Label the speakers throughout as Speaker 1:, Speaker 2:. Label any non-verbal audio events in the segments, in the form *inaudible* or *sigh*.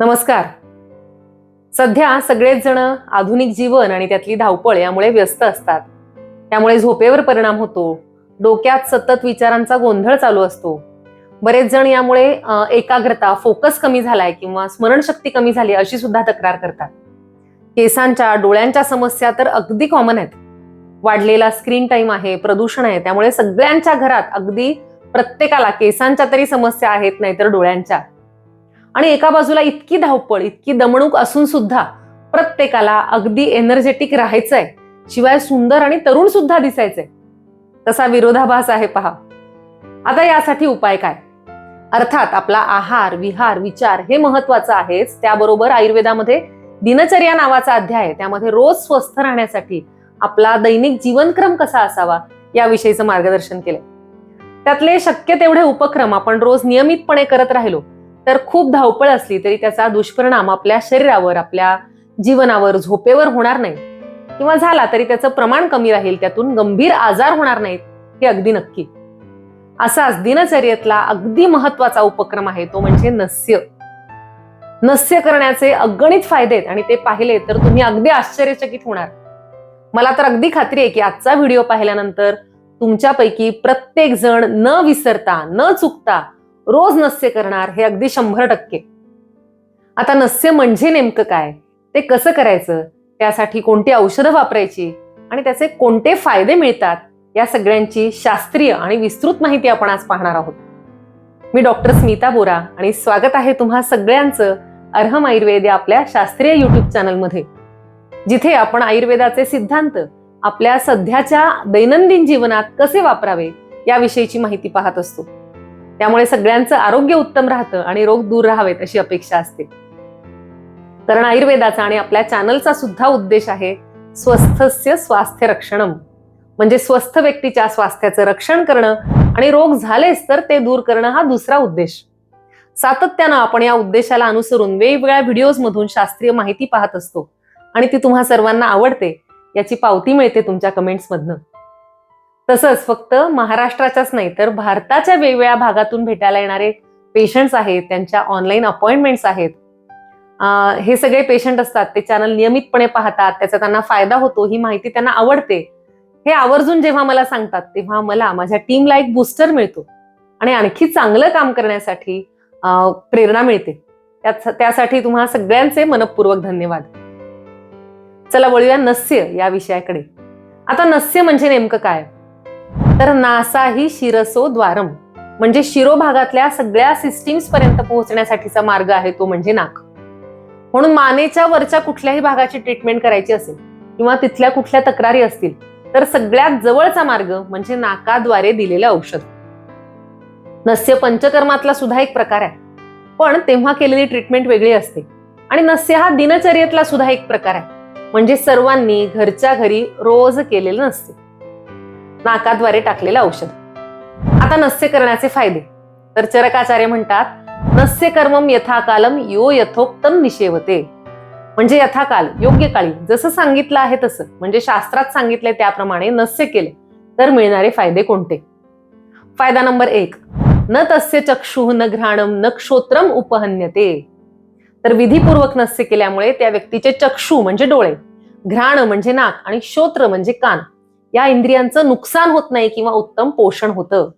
Speaker 1: नमस्कार. सध्या सगळेच जण आधुनिक जीवन आणि त्यातली धावपळ यामुळे व्यस्त असतात. त्यामुळे झोपेवर परिणाम होतो. डोक्यात सतत विचारांचा गोंधळ चालू असतो. बरेच जण यामुळे एकाग्रता फोकस कमी झालाय किंवा स्मरणशक्ती कमी झाली अशी सुद्धा तक्रार करतात. केसांच्या डोळ्यांच्या समस्या तर अगदी कॉमन आहेत. वाढलेला स्क्रीन टाइम आहे प्रदूषण आहे त्यामुळे सगळ्यांच्या घरात अगदी प्रत्येकाला केसांच्या तरी समस्या आहेत नाहीतर डोळ्यांच्या. आणि एका बाजूला इतकी धावपळ इतकी दमणूक असून सुद्धा प्रत्येकाला अगदी एनर्जेटिक राहायचंय. शिवाय सुंदर आणि तरुण सुद्धा दिसायचंय. तसा विरोधाभास आहे पहा. आता यासाठी उपाय काय? अर्थात आपला आहार विहार विचार हे महत्वाचं आहेच. त्याबरोबर आयुर्वेदामध्ये दिनचर्या नावाचा अध्याय आहे. त्यामध्ये रोज स्वस्थ राहण्यासाठी आपला दैनिक जीवनक्रम कसा असावा याविषयीचं मार्गदर्शन केलंय. त्यातले शक्य तेवढे उपक्रम आपण रोज नियमितपणे करत राहिलो तर खूप धावपळ असली तरी त्याचा दुष्परिणाम आपल्या शरीरावर आपल्या जीवनावर झोपेवर होणार नाही. किंवा झाला तरी त्याचं प्रमाण कमी राहील त्यातून गंभीर आजार होणार नाहीत हे अगदी नक्की. असाच दिनचर्येतला अगदी महत्त्वाचा उपक्रम आहे तो म्हणजे नस्य. नस्य करण्याचे अगणित फायदे आहेत आणि ते पाहिले तर तुम्ही अगदी आश्चर्यचकित होणार. मला तर अगदी खात्री आहे की आजचा व्हिडिओ पाहिल्यानंतर तुमच्यापैकी प्रत्येक जण न विसरता न चुकता रोज नस्य करणार हे अगदी शंभर टक्के. आता नस्य म्हणजे नेमकं काय? ते कसं करायचं? त्यासाठी कोणती औषधं वापरायची? आणि त्याचे कोणते फायदे मिळतात? या सगळ्यांची शास्त्रीय आणि विस्तृत माहिती आपण आज पाहणार आहोत. मी डॉक्टर स्मिता बोरा आणि स्वागत आहे तुम्हा सगळ्यांचं अर्हम आयुर्वेद या आपल्या शास्त्रीय युट्यूब चॅनलमध्ये. जिथे आपण आयुर्वेदाचे सिद्धांत आपल्या सध्याच्या दैनंदिन जीवनात कसे वापरावे याविषयीची माहिती पाहत असतो. त्यामुळे सगळ्यांचं आरोग्य उत्तम राहतं आणि रोग दूर राहावेत अशी अपेक्षा असते. कारण आयुर्वेदाचा आणि आपल्या चॅनलचा सुद्धा उद्देश आहे स्वस्थस्य स्वास्थ्य रक्षणम. म्हणजे स्वस्थ व्यक्तीच्या स्वास्थ्याचं रक्षण करणं आणि रोग झालेच तर ते दूर करणं हा दुसरा उद्देश. सातत्यानं आपण या उद्देशाला अनुसरून वेगवेगळ्या व्हिडिओज मधून शास्त्रीय माहिती पाहत असतो आणि ती तुम्हा सर्वांना आवडते याची पावती मिळते तुमच्या कमेंट्स मधनं तसंच फक्त महाराष्ट्राच्याच नाही तर भारताच्या वेगवेगळ्या भागातून भेटायला येणारे पेशंट्स आहेत त्यांच्या ऑनलाईन अपॉइंटमेंट्स आहेत. हे सगळे पेशंट असतात ते चॅनल नियमितपणे पाहतात त्याचा त्यांना फायदा होतो ही माहिती त्यांना आवडते. हे आवर्जून जेव्हा मला सांगतात तेव्हा मला माझ्या टीमला एक बूस्टर मिळतो. आणि आणखी चांगलं काम करण्यासाठी प्रेरणा मिळते. त्यासाठी तुम्हा सगळ्यांचे मनपूर्वक धन्यवाद. चला वळूया नस्य या विषयाकडे. आता नस्य म्हणजे नेमकं काय? तर नासा ही शिरसो द्वारम म्हणजे शिरोभागातल्या सगळ्या सिस्टीम्स पर्यंत पोहोचण्यासाठीचा मार्ग आहे तो म्हणजे नाक. म्हणून मानेच्या वरच्या कुठल्याही भागाची ट्रीटमेंट करायची असेल किंवा तिथल्या कुठल्या तक्रारी असतील तर सगळ्यात जवळचा मार्ग म्हणजे नाकाद्वारे दिलेलं औषध. नस्य पंचकर्मातला सुद्धा एक प्रकार आहे. पण तेव्हा केलेली ट्रीटमेंट वेगळी असते. आणि नस्य हा दिनचर्येतला सुद्धा एक प्रकार आहे. म्हणजे सर्वांनी घरच्या घरी रोज केलेलं नसते. नाकाद्वारे टाकलेलं औषध. आता नस्य करण्याचे फायदे. तर चरकाचार्य म्हणतात नस्य कर्मम यथाकालम यो यथोक्तम निषेवते. म्हणजे यथाकाल योग्य काळी जसं सांगितलं आहे तसं. म्हणजे शास्त्रात सांगितलंय त्याप्रमाणे नस्य केले तर मिळणारे फायदे कोणते? फायदा नंबर एक न तस्य चक्षुः न घ्राणम न क्षोत्रम उपहन्यते. तर विधीपूर्वक नस्य केल्यामुळे त्या व्यक्तीचे चक्षु म्हणजे डोळे घ्राण म्हणजे नाक आणि श्रोत्र म्हणजे कान या इंद्रियांचं नुकसान होत नाही किंवा उत्तम पोषण होतं.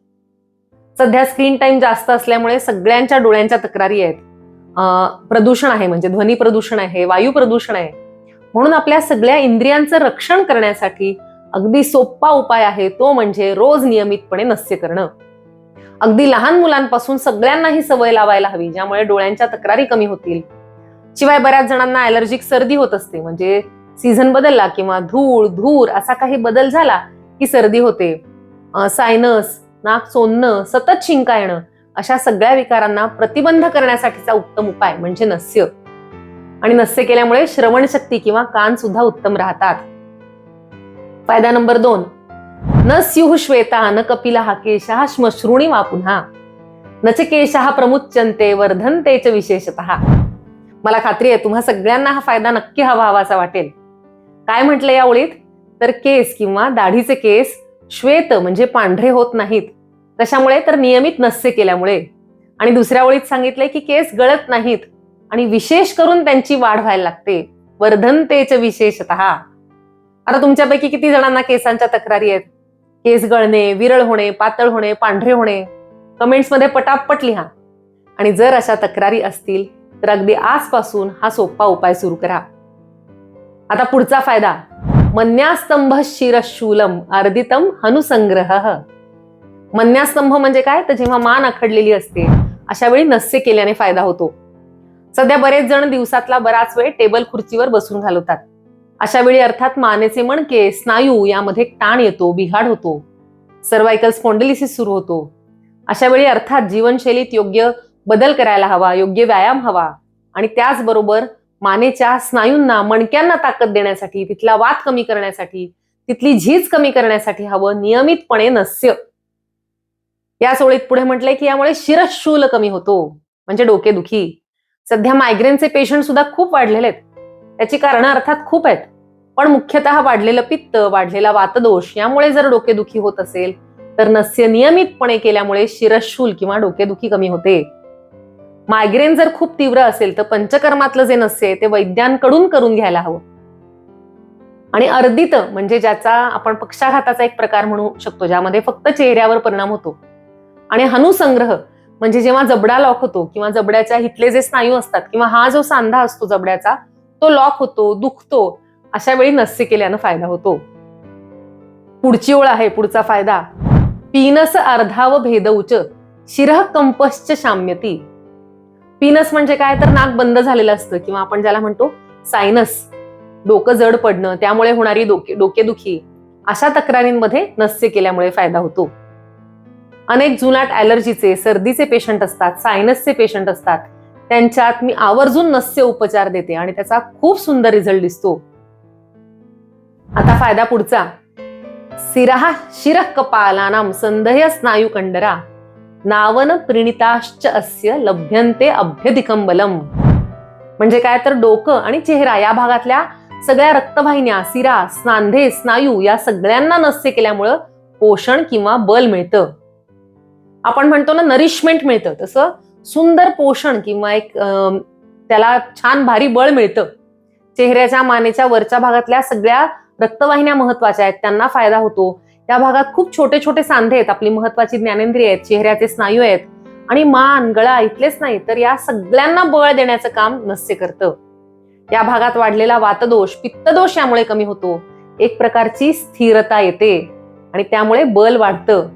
Speaker 1: सध्या स्क्रीन टाइम जास्त असल्यामुळे सगळ्यांच्या डोळ्यांच्या तक्रारी आहेत. प्रदूषण आहे म्हणजे ध्वनी प्रदूषण आहे वायू प्रदूषण आहे. म्हणून आपल्या सगळ्या इंद्रियांचं रक्षण करण्यासाठी अगदी सोपा उपाय आहे तो म्हणजे रोज नियमितपणे नस्य करणं. अगदी लहान मुलांपासून सगळ्यांना ही सवय लावायला हवी ज्यामुळे डोळ्यांच्या तक्रारी कमी होतील. शिवाय बऱ्याच जणांना ॲलर्जिक सर्दी होत असते म्हणजे सीझन बदलला किंवा धूळ धूर असा काही बदल झाला की सर्दी होते सायनस नाक सोनणं सतत शिंका येणं अशा सगळ्या विकारांना प्रतिबंध करण्यासाठीचा उत्तम उपाय म्हणजे नस्य. आणि नस्य केल्यामुळे श्रवणशक्ती किंवा कान सुद्धा उत्तम राहतात. फायदा नंबर दोन. न स्युः श्वेता न कपिला हा केशः श्मश्रुणी वा पुन्हा नच केशः प्रमुच्यन्ते वर्धनते च विशेषतः. मला खात्री आहे तुम्हा सगळ्यांना हा फायदा नक्की हवा हवासा वाटेल. काय म्हटलं या ओळीत? तर केस किंवा दाढीचे केस श्वेत म्हणजे पांढरे होत नाहीत. कशामुळे? तर नियमित नस्य केल्यामुळे. आणि दुसऱ्या ओळीत सांगितलंय की केस गळत नाहीत आणि विशेष करून त्यांची वाढ व्हायला लागते. वर्धनतेच विशेषत. आता तुमच्यापैकी किती जणांना केसांच्या तक्रारी आहेत? केस गळणे विरळ होणे पातळ होणे पांढरे होणे? कमेंट्समध्ये पटापट लिहा. आणि जर अशा तक्रारी असतील तर अगदी आजपासून हा सोपा उपाय सुरू करा. आता पुढचा फायदा. मन्यास्तंभ शिरशूलम अर्दितम हनुसंग्रह. मन्यास्तंभ म्हणजे काय? तर जेव्हा मान आखडलेली असते अशा वेळी नस्य केल्याने फायदा होतो. सध्या बरेच जण दिवसातला बराच वेळ टेबल खुर्चीवर बसून घालवतात. अशा वेळी अर्थात मानेचे मणके स्नायू यामध्ये ताण येतो बिघाड होतो. सर्वायकल स्पॉन्डिलिसिस सुरू होतो. अशा वेळी अर्थात जीवनशैलीत योग्य बदल करायला हवा योग्य व्यायाम हवा. आणि त्याचबरोबर मानेच्या स्नायूंना मणक्यांना ताकद देण्यासाठी तिथला वात कमी करण्यासाठी तिथली झीज कमी करण्यासाठी हवं नियमितपणे नस्य. या सोळीत पुढे म्हटलंय की यामुळे शिरशूल कमी होतो म्हणजे डोकेदुखी सध्या मायग्रेनचे पेशंट सुद्धा खूप वाढलेले आहेत. त्याची कारणं अर्थात खूप आहेत. पण मुख्यतः वाढलेलं पित्त वाढलेला वातदोष यामुळे जर डोकेदुखी होत असेल तर नस्य नियमितपणे केल्यामुळे शिरशूल किंवा डोकेदुखी कमी होते. मायग्रेन जर खूप तीव्र असेल तर पंचकर्मातलं जे नसते ते वैद्यांकडून करून घ्यायला हवं. आणि अर्धित म्हणजे ज्याचा आपण पक्षाघाताचा एक प्रकार म्हणू शकतो ज्यामध्ये फक्त चेहऱ्यावर परिणाम होतो. आणि हनुसंग्रह म्हणजे जेव्हा जबडा लॉक होतो किंवा जबड्याच्या हितले जे स्नायू असतात किंवा हा जो सांधा असतो जबड्याचा तो लॉक होतो दुखतो अशा वेळी नस्य केल्यानं फायदा होतो. पुढची ओळ आहे पुढचा फायदा. पीनस अर्धाव भेदौच शिरह कंपश्च शाम्यती. पिनस म्हणजे काय? तर नाक बंद झालेलं असतं किंवा आपण ज्याला म्हणतो सायनस. डोकं जड पडणं त्यामुळे होणारी डोके डोकेदुखी अशा तक्रारींमध्ये नस्य केल्यामुळे फायदा होतो. अनेक जुनाट ॲलर्जीचे सर्दीचे पेशंट असतात सायनसचे पेशंट असतात. त्यांच्यात मी आवर्जून नस्य उपचार देते आणि त्याचा खूप सुंदर रिझल्ट दिसतो. आता फायदा पुढचा. सिराहा शिरः कपालानाम संदय स्नायू कंडरा नावन प्रणिताश्च अस्य लभ्यंते अभ्यधिकम बलम म्हणजे काय तर डोकं आणि चेहरा या भागातल्या सगळ्या रक्तवाहिन्या सिरा स्नांधे स्नायू या सगळ्यांना नस्य केल्यामुळं पोषण किंवा बल मिळतं. आपण म्हणतो ना नरिशमेंट मिळतं. तसं सुंदर पोषण किंवा एक अं, त्याला छान भारी बळ मिळतं. चेहऱ्याच्या मानेच्या वरच्या भागातल्या सगळ्या रक्तवाहिन्या महत्त्वाच्या आहेत त्यांना फायदा होतो. त्या भागात खूप छोटे छोटे सांधे आहेत आपली महत्वाची ज्ञानेंद्रिय आहेत चेहऱ्याचे स्नायू आहेत आणि मान गळा इथलेच नाही तर या सगळ्यांना बळ देण्याचं काम नस्य करतं. या भागात वाढलेला वातदोष पित्तदोष यामुळे कमी होतो. एक प्रकारची स्थिरता येते आणि त्यामुळे बल वाढतं.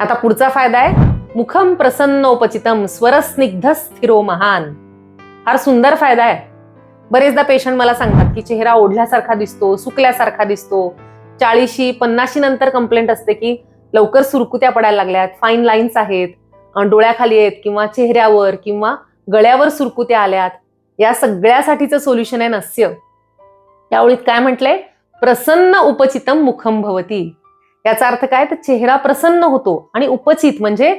Speaker 1: आता पुढचा फायदा आहे मुखम प्रसन्नोपचितम स्वरस्निग्ध स्थिरो महान. फार सुंदर फायदा आहे. बरेचदा पेशंट मला सांगतात की चेहरा ओढल्यासारखा दिसतो सुकल्यासारखा दिसतो चाळीशी पन्नाशी नंतर कंप्लेंट असते की लवकर सुरकुत्या पडायला लागल्यात फाईन लाईन्स आहेत डोळ्याखाली आहेत किंवा चेहऱ्यावर किंवा गळ्यावर सुरकुत्या आल्यात या सगळ्यासाठीचं सोल्युशन आहे नस्य. त्यावेळी काय म्हटलंय? प्रसन्न उपचितम मुखम भवती. याचा अर्थ काय? तर चेहरा प्रसन्न होतो आणि उपचित म्हणजे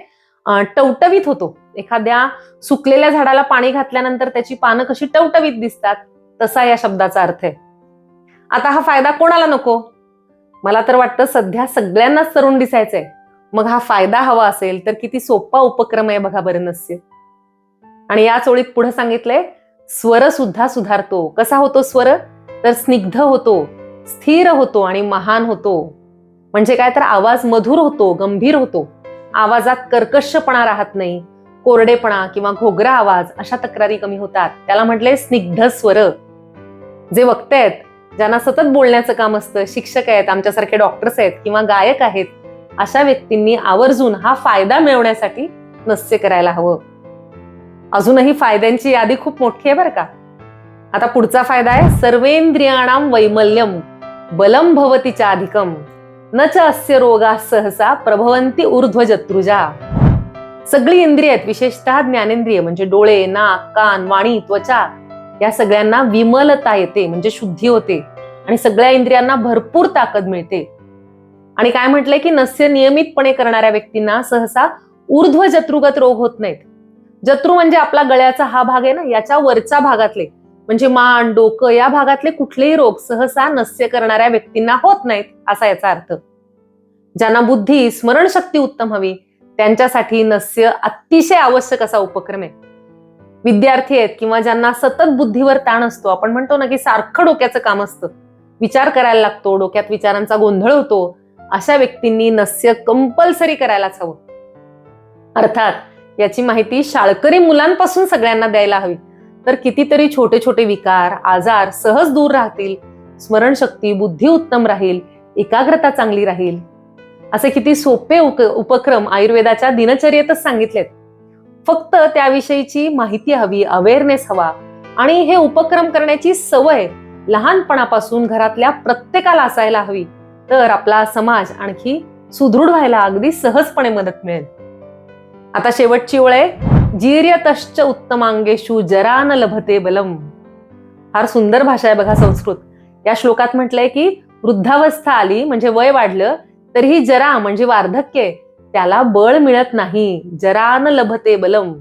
Speaker 1: टवटवीत होतो. एखाद्या सुकलेल्या झाडाला पाणी घातल्यानंतर त्याची पानं कशी टवटवीत दिसतात तसा या शब्दाचा अर्थ आहे. आता हा फायदा कोणाला नको? मला तर वाटतं सध्या सगळ्यांनाच तरुण दिसायचंय. मग हा फायदा हवा असेल तर किती सोपा उपक्रम आहे बघा बरं नस्य. आणि याच ओळीत पुढे सांगितलंय स्वर सुद्धा सुधारतो. कसा होतो स्वर? तर स्निग्ध होतो स्थिर होतो आणि महान होतो. म्हणजे काय? तर आवाज मधुर होतो गंभीर होतो. आवाजात कर्कशपणा राहत नाही. कोरडेपणा किंवा घोगरा आवाज अशा तक्रारी कमी होतात. त्याला म्हटले स्निग्ध स्वर. जे वक्ते आहेत ज्यांना सतत बोलण्याचं काम असतं शिक्षक आहेत आमच्यासारखे डॉक्टर्स आहेत किंवा गायक आहेत अशा व्यक्तींनी आवर्जून हा फायदा मिळवण्यासाठी नस्य करायला हवं. अजूनही फायद्यांची यादी खूप मोठी आहे बरं का. आता पुढचा फायदा आहे सर्वेंद्रियाणाम वैमल्यम बलम भवतीच्या अधिकम न च अस्य रोगा सहसा प्रभवंती ऊर्ध्वजत्रुजा. सगळी इंद्रिय आहेत विशेषतः ज्ञानेंद्रिय म्हणजे डोळे नाक कान वाणी त्वचा या सगळ्यांना विमलता येते म्हणजे शुद्धी होते. आणि सगळ्या इंद्रियांना भरपूर ताकद मिळते. आणि काय म्हटलंय की नस्य नियमितपणे करणाऱ्या व्यक्तींना सहसा ऊर्ध्व जत्रुगत रोग होत नाहीत. जत्रू म्हणजे आपला गळ्याचा हा भाग आहे ना याच्या वरच्या भागातले म्हणजे मान डोकं या भागातले कुठलेही रोग सहसा नस्य करणाऱ्या व्यक्तींना होत नाहीत असा याचा अर्थ. ज्यांना बुद्धी स्मरणशक्ती उत्तम हवी त्यांच्यासाठी नस्य अतिशय आवश्यक असा उपक्रम आहे. विद्यार्थी आहेत किंवा ज्यांना सतत बुद्धीवर ताण असतो आपण म्हणतो ना की सारखं डोक्याचं काम असतं. विचार करायला लागतो डोक्यात विचारांचा गोंधळ होतो. अशा व्यक्तींनी नस्य कंपल्सरी करायलाच हवं. अर्थात याची माहिती शाळकरी मुलांपासून सगळ्यांना द्यायला हवी. तर कितीतरी छोटे छोटे विकार आजार सहज दूर राहतील. स्मरणशक्ती बुद्धी उत्तम राहील. एकाग्रता चांगली राहील. असे किती सोपे उपक्रम आयुर्वेदाच्या दिनचर्येतच सांगितलेत. फक्त त्याविषयीची माहिती हवी अवेअरनेस हवा. आणि हे उपक्रम करण्याची सवय लहानपणापासून घरातल्या प्रत्येकाला असायला हवी. तर आपला समाज आणखी सुदृढ व्हायला अगदी सहजपणे मदत मिळेल. आता शेवटची ओळ आहे. जीर्यतश्च उत्तमांगेशु जरा न लभते बलम. फार सुंदर भाषा आहे बघा संस्कृत. या श्लोकात म्हटलंय की वृद्धावस्था आली म्हणजे वय वाढलं तरीही जरा म्हणजे वार्धक्य आहे, त्याला बळ मिळत नाही. जरा न लभते बलम.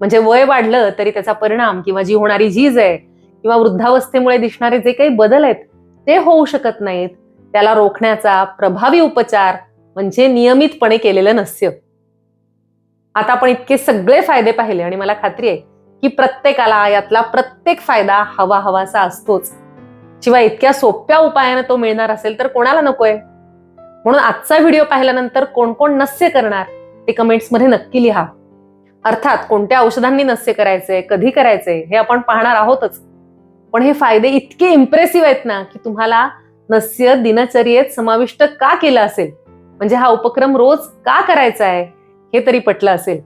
Speaker 1: म्हणजे वय वाढलं तरी त्याचा परिणाम किंवा जी होणारी झीज आहे किंवा वृद्धावस्थेमुळे दिसणारे जे काही बदल आहेत ते होऊ शकत नाहीत. त्याला रोखण्याचा प्रभावी उपचार म्हणजे नियमितपणे केलेलं नस्य. आता आपण इतके सगळे फायदे पाहिले आणि मला खात्री आहे की प्रत्येकाला यातला प्रत्येक फायदा हवा हवासा असतोच. शिवाय इतक्या सोप्या उपायानं तो मिळणार असेल तर कोणाला नकोय? म्हणून आजचा व्हिडिओ पाहिल्यानंतर कोण कोण नस्य करणार ते कमेंट्समध्ये नक्की लिहा. अर्थात कोणत्या औषधांनी नस्य करायचंय कधी करायचंय हे आपण पाहणार आहोतच. पण हे फायदे इतके इम्प्रेसिव्ह आहेत ना की तुम्हाला नस्य दिनचर्येत समाविष्ट का केलं असेल? म्हणजे हा उपक्रम रोज का करायचा आहे हे तरी पटलं असेल.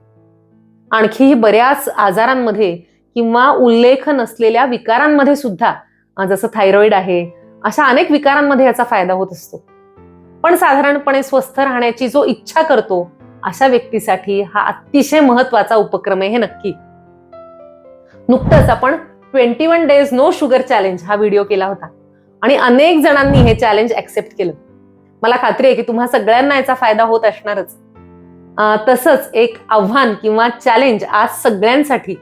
Speaker 1: आणखीही बऱ्याच आजारांमध्ये किंवा उल्लेख नसलेल्या विकारांमध्ये सुद्धा जसं थायरॉइड आहे अशा अनेक विकारांमध्ये याचा फायदा होत असतो. पण साधारणपणे स्वस्थ राहण्याची जो इच्छा करतो अशा व्यक्तीसाठी हा अतिशय महत्त्वाचा उपक्रम आहे हे नक्की. नुकतंच आपण twenty one days no sugar challenge हा व्हिडिओ केला होता आणि अनेक जणांनी हे चॅलेंज ऍक्सेप्ट केलं. मला खात्री आहे की तुम्हा सगळ्यांना याचा फायदा होत असणारच. तसंच एक आव्हान किंवा चॅलेंज आज सगळ्यांसाठी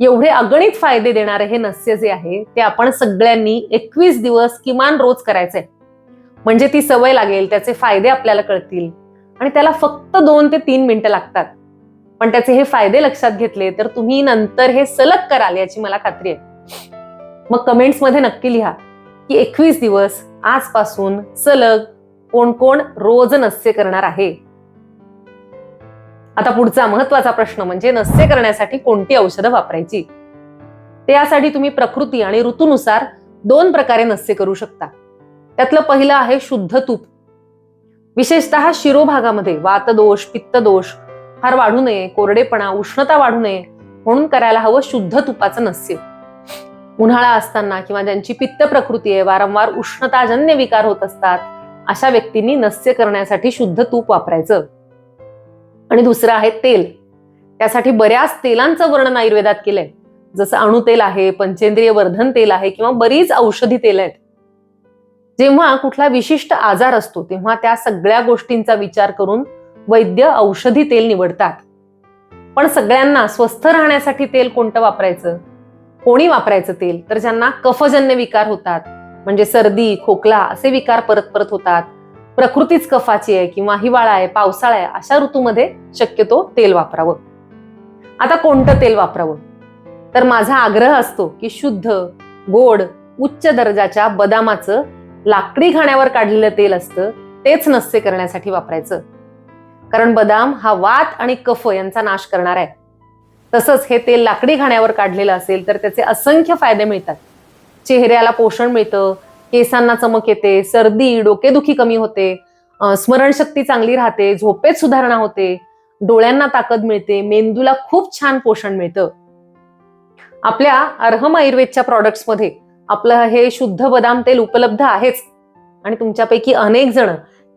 Speaker 1: एवढे अगणित फायदे देणारे हे नस्य जे आहे ते आपण सगळ्यांनी एकवीस दिवस किमान रोज करायचंय. म्हणजे ती सवय लागेल त्याचे फायदे आपल्याला कळतील. आणि त्याला फक्त दोन ते तीन मिनिटं लागतात. पण त्याचे हे फायदे लक्षात घेतले तर तुम्ही नंतर हे सलग कराल याची मला खात्री आहे. मग कमेंट्समध्ये नक्की लिहा की एकवीस दिवस आजपासून सलग कोण कोण रोज नस्य करणार आहे? आता पुढचा महत्त्वाचा प्रश्न म्हणजे नस्य करण्यासाठी कोणती औषधं वापरायची? त्यासाठी तुम्ही प्रकृती आणि ऋतूनुसार दोन प्रकारे नस्य करू शकता. त्यातलं पहिलं आहे शुद्ध तूप. विशेषतः शिरोभागामध्ये वातदोष पित्तदोष फार वाढू नये कोरडेपणा उष्णता वाढू नये म्हणून करायला हवं शुद्ध तुपाचं नस्य. उन्हाळा असताना किंवा ज्यांची पित्त प्रकृती आहे वारंवार उष्णताजन्य विकार होत असतात अशा व्यक्तींनी नस्य करण्यासाठी शुद्ध तूप वापरायचं. आणि दुसरं आहे तेल. त्यासाठी बऱ्याच तेलांचं वर्णन आयुर्वेदात केलंय. जसं अणुतेल आहे पंचेंद्रिय वर्धन तेल आहे किंवा बरीच औषधी तेल आहेत. जेव्हा कुठला विशिष्ट आजार असतो तेव्हा त्या सगळ्या गोष्टींचा विचार करून वैद्य औषधी तेल निवडतात. पण सगळ्यांना स्वस्थ राहण्यासाठी तेल कोणतं वापरायचं? कोणी वापरायचं तेल? तर ज्यांना कफजन्य विकार होतात म्हणजे सर्दी खोकला असे विकार परत परत होतात. प्रकृतीच कफाची आहे किंवा हिवाळा आहे पावसाळा आहे अशा ऋतूमध्ये शक्यतो तेल वापरावं. आता कोणतं तेल वापरावं? तर माझा आग्रह असतो की शुद्ध गोड उच्च दर्जाच्या बदामाचं लाकडी घाण्यावर काढलेलं तेल असतं तेच नस्से करण्यासाठी वापरायचं. कारण बदाम हा वात आणि कफ यांचा नाश करणार आहे. तसंच हे तेल लाकडी घाण्यावर काढलेलं असेल तर त्याचे असंख्य फायदे मिळतात. चेहऱ्याला पोषण मिळतं केसांना चमक येते सर्दी डोकेदुखी कमी होते स्मरणशक्ती चांगली राहते झोपेत सुधारणा होते डोळ्यांना ताकद मिळते मेंदूला खूप छान पोषण मिळतं. आपल्या अर्हम आयुर्वेदच्या प्रॉडक्ट्समध्ये आपलं हे शुद्ध बदाम तेल उपलब्ध आहेच. आणि तुमच्यापैकी अनेक जण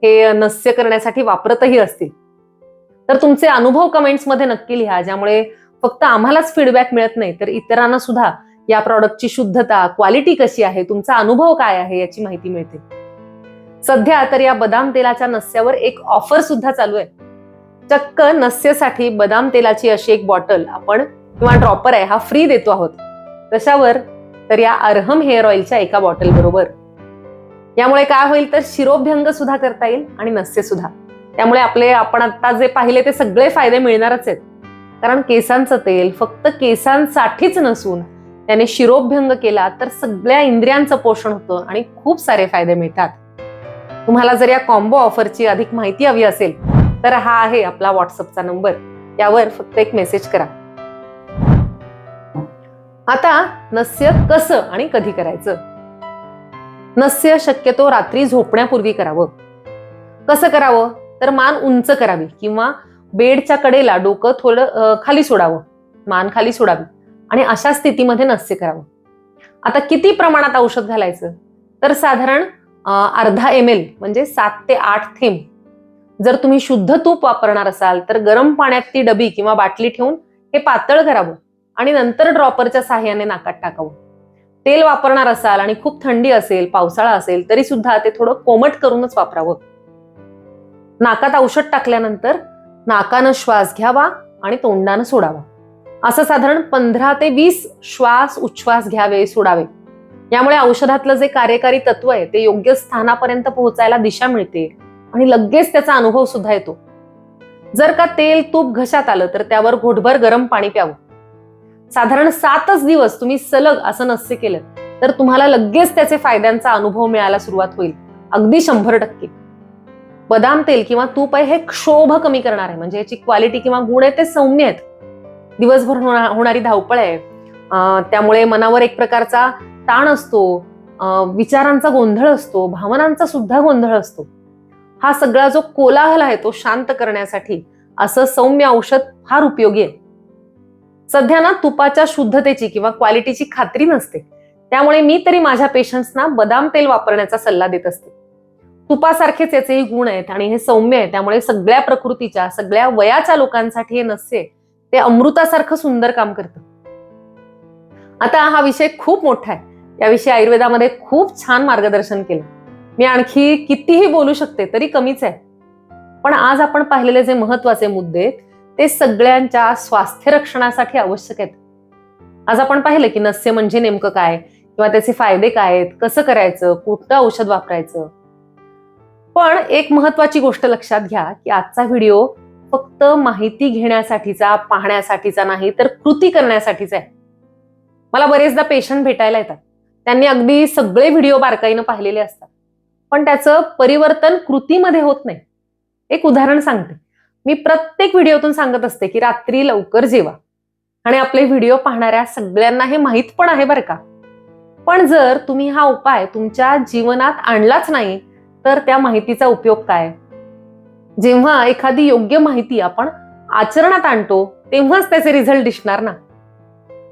Speaker 1: हे नस्य करण्यासाठी वापरतही असतील. तर तुमचे अनुभव कमेंट्समध्ये नक्की लिहा ज्यामुळे फक्त आम्हालाच फीडबॅक मिळत नाही तर इतरांना सुद्धा या प्रॉडक्टची शुद्धता क्वालिटी कशी आहे तुमचा अनुभव काय आहे याची माहिती मिळते. सध्या तर या बदाम तेलाच्या नस्यावर एक ऑफर सुद्धा चालू आहे. चक्क नस्यसाठी बदाम तेलाची अशी एक बॉटल आपण किंवा ड्रॉपर आहे हा फ्री देतो आहोत. तशावर तर या अर्हम हेअर ऑइलच्या एका बॉटल बरोबर. यामुळे काय होईल तर शिरोभ्यंग सुद्धा करता येईल आणि नस्य सुद्धा. त्यामुळे आपले आपण आता जे पाहिले ते सगळे फायदे मिळणारच आहेत. कारण केसांचं तेल फक्त केसांसाठीच नसून त्याने शिरोभ्यंग केला तर सगळ्या इंद्रियांचं पोषण होतं आणि खूप सारे फायदे मिळतात. तुम्हाला जर या कॉम्बो ऑफरची अधिक माहिती हवी असेल तर हा आहे आपला व्हॉट्सअपचा नंबर यावर फक्त एक मेसेज करा. आता नस्य कसं आणि कधी करायचं? नस्य शक्यतो रात्री झोपण्यापूर्वी करावं. कसं करावं? तर मान उंच करावी किंवा बेडच्या कडेला डोकं थोडं खाली सोडावं. मान खाली सोडावी आणि अशा स्थितीमध्ये नस्य करावं. आता किती प्रमाणात औषध घालायचं? तर साधारण अर्धा एम एल म्हणजे सात ते आठ थेंब. जर तुम्ही शुद्ध तूप वापरणार असाल तर गरम पाण्यात ती डबी किंवा बाटली ठेवून हे पातळ करावं. आणि नंतर ड्रॉपरच्या साह्याने नाकात टाकावं. तेल वापरणार असाल आणि खूप थंडी असेल पावसाळा असेल तरी सुद्धा ते थोडं कोमट करूनच वापरावं. नाकात औषध टाकल्यानंतर नाकानं श्वास घ्यावा आणि तोंडानं सोडावा. असं साधारण पंधरा ते वीस श्वास उच्छ्वास घ्यावे सोडावे. यामुळे औषधातलं जे कार्यकारी तत्व आहे ते योग्य स्थानापर्यंत पोहोचायला दिशा मिळते आणि लगेच त्याचा अनुभव सुद्धा येतो. जर का तेल तूप घशात आलं तर त्यावर घोटभर गरम पाणी प्यावं. साधारण सातच दिवस तुम्ही सलग असं नस्य केलं तर तुम्हाला लगेच त्याचे फायद्यांचा अनुभव मिळायला सुरुवात होईल. अगदी शंभर टक्के. बदाम तेल किंवा तूप आहे हे क्षोभ कमी करणार आहे. म्हणजे याची क्वालिटी किंवा गुण आहे ते सौम्य आहेत. दिवसभर होणारी धावपळ आहे. त्यामुळे मनावर एक प्रकारचा ताण असतो विचारांचा गोंधळ असतो भावनांचा सुद्धा गोंधळ असतो. हा सगळा जो कोलाहल आहे तो शांत करण्यासाठी असं सौम्य औषध फार उपयोगी आहे. सध्या ना तुपाच्या शुद्धतेची किंवा क्वालिटीची खात्री नसते. त्यामुळे मी तरी माझ्या पेशंट्सना बदाम तेल वापरण्याचा सल्ला देत असते. तुपासारखेच याचेही गुण आहेत आणि हे सौम्य आहे. त्यामुळे सगळ्या प्रकृतीच्या सगळ्या वयाच्या लोकांसाठी हे नसते. ते अमृतासारखं सुंदर काम करतं. आता हा विषय खूप मोठा आहे. याविषयी आयुर्वेदामध्ये खूप छान मार्गदर्शन केलं. मी आणखी कितीही बोलू शकते तरी कमीच आहे. पण आज आपण पाहिलेले जे महत्त्वाचे मुद्दे आहेत, ते सगळ्यांच्या स्वास्थ्य रक्षणासाठी आवश्यक आहेत. आज आपण पाहिलं की नस्य म्हणजे नेमकं काय? किंवा त्याचे फायदे काय आहेत? कसं करायचं? कुठलं औषध वापरायचं? पण एक महत्वाची गोष्ट लक्षात घ्या की आजचा व्हिडिओ फक्त माहिती घेण्यासाठीचा पाहण्यासाठीचा नाही तर कृती करण्यासाठीचा आहे. मला बरेचदा पेशंट भेटायला येतात. त्यांनी अगदी सगळे व्हिडिओ बारकाईनं पाहिलेले असतात. पण त्याचं परिवर्तन कृतीमध्ये होत नाही. एक उदाहरण सांगते. मी प्रत्येक व्हिडिओतून सांगत असते की रात्री लवकर जेवा. आणि आपले व्हिडिओ पाहणाऱ्या सगळ्यांना हे माहीत पण आहे बरं का. पण जर तुम्ही हा उपाय तुमच्या जीवनात आणलाच नाही तर त्या माहितीचा उपयोग काय? जेव्हा एखादी योग्य माहिती आपण आचरणात आणतो तेव्हाच त्याचे रिझल्ट दिसणार ना.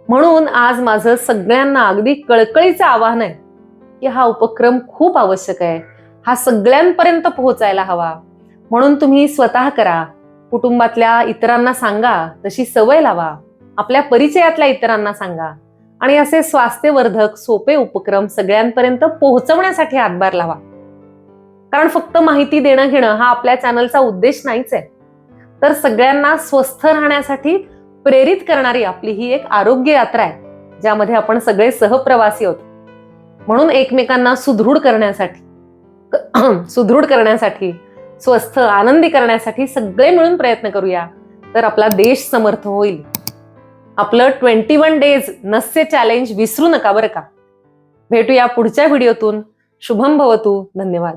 Speaker 1: म्हणून आज माझं सगळ्यांना अगदी कळकळीचं आवाहन आहे की हा उपक्रम खूप आवश्यक आहे. हा सगळ्यांपर्यंत पोहोचायला हवा. म्हणून तुम्ही स्वतः करा. कुटुंबातल्या इतरांना सांगा तशी सवय लावा. आपल्या परिचयातल्या इतरांना सांगा. आणि असे स्वास्थ्यवर्धक सोपे उपक्रम सगळ्यांपर्यंत पोहोचवण्यासाठी हातभार लावा. कारण फक्त माहिती देणं घेणं हा आपल्या चॅनलचा उद्देश नाहीच आहे. तर सगळ्यांना स्वस्थ राहण्यासाठी प्रेरित करणारी आपली ही एक आरोग्य यात्रा आहे ज्यामध्ये आपण सगळे सहप्रवासी आहोत. म्हणून एकमेकांना सुदृढ करण्यासाठी *clears throat* सुदृढ करण्यासाठी स्वस्थ आनंदी करण्यासाठी सगळे मिळून प्रयत्न करूया. तर आपला देश समर्थ होईल. आपलं ट्वेंटी वन डेज नस्य चॅलेंज विसरू नका बरं का. भेटूया पुढच्या व्हिडिओतून शुभम भवतू. धन्यवाद.